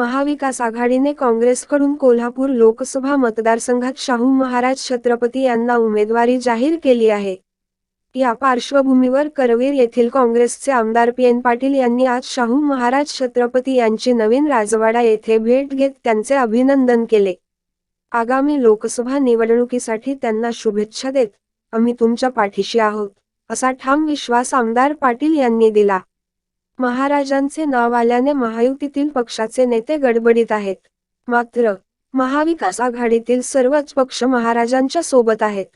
महाविकास आघाडीने काँग्रेसकडून कोल्हापूर लोकसभा मतदारसंघात शाहू महाराज छत्रपती यांना उमेदवारी जाहीर केली आहे. या पार्श्वभूमीवर करवीर येथील काँग्रेसचे आमदार पी एन पाटील यांनी आज शाहू महाराज छत्रपती यांची नवीन राजवाडा येथे भेट घेत त्यांचे अभिनंदन केले. आगामी लोकसभा निवडणुकीसाठी त्यांना शुभेच्छा देत आम्ही तुमच्या पाठीशी आहोत असा ठाम विश्वास आमदार पाटील यांनी दिला. महाराजांचे नाव आल्याने महायुतीतील पक्षाचे नेते गडबडीत आहेत. मात्र महाविकास आघाडीतील सर्वच पक्ष महाराजांच्या सोबत आहेत.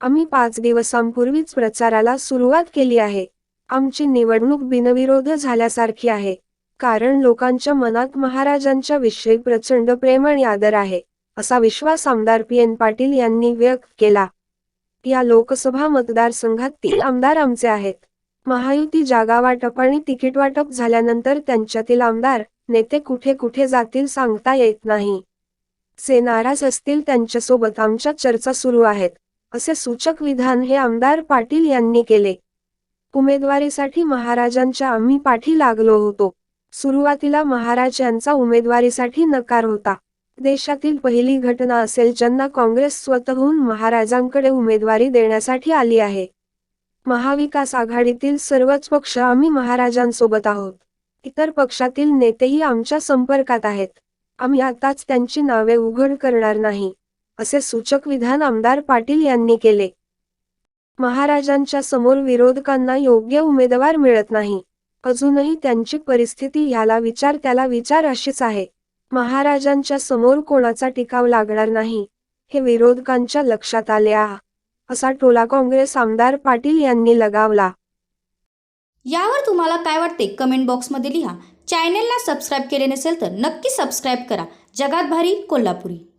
आम्ही पाच दिवसांपूर्वीच प्रचाराला सुरुवात केली आहे. आमची निवडणूक बिनविरोध झाल्यासारखी आहे. कारण लोकांच्या मनात महाराजांच्या विषयी प्रचंड प्रेम आणि आदर आहे असा विश्वास आमदार पी. एन. पाटील यांनी व्यक्त केला. या लोकसभा मतदारसंघात तीन आमदार आमचे आहेत. महायुती जागा वाटप आणि तिकीट वाटप झाल्यानंतर त्यांच्यातील आमदार नेते कुठे कुठे जातील सांगता येत नाही. से नाराज असतील त्यांच्यासोबत आमच्या चर्चा सुरू आहेत असे सूचक विधान हे आमदार पाटील यांनी केले. उमेदवारीसाठी महाराजांच्या आम्ही पाठी लागलो होतो. सुरुवातीला महाराज यांचा उमेदवारीसाठी नकार होता. देशातील पहिली घटना असेल ज्यांना काँग्रेस स्वतःहून महाराजांकडे उमेदवारी देण्यासाठी आली आहे. महाविकास आघाडीतील सर्वच पक्ष आम्ही महाराजांसोबत आहोत. इतर पक्षातील नेतेही आमच्या संपर्कात आहेत. आम्ही आताच त्यांची नावे उघड करणार नाही असे सूचक विधान आमदार पाटील यांनी केले. महाराजांच्या समोर विरोधकांना योग्य उमेदवार मिळत नाही. अजूनही त्यांची परिस्थिती ह्याला विचार त्याला विचार अशीच आहे. महाराजांच्या समोर कोणाचा टिकाव लागणार नाही हे विरोधकांच्या लक्षात आले आहे. असा टोला काँग्रेस आमदार पाटील यांनी लगावला. यावर तुम्हाला काय वाटते? कमेंट बॉक्समध्ये लिहा. चॅनेलला सबस्क्राईब केले नसेल तर नक्की सबस्क्राईब करा. जगात भारी कोल्हापुरी.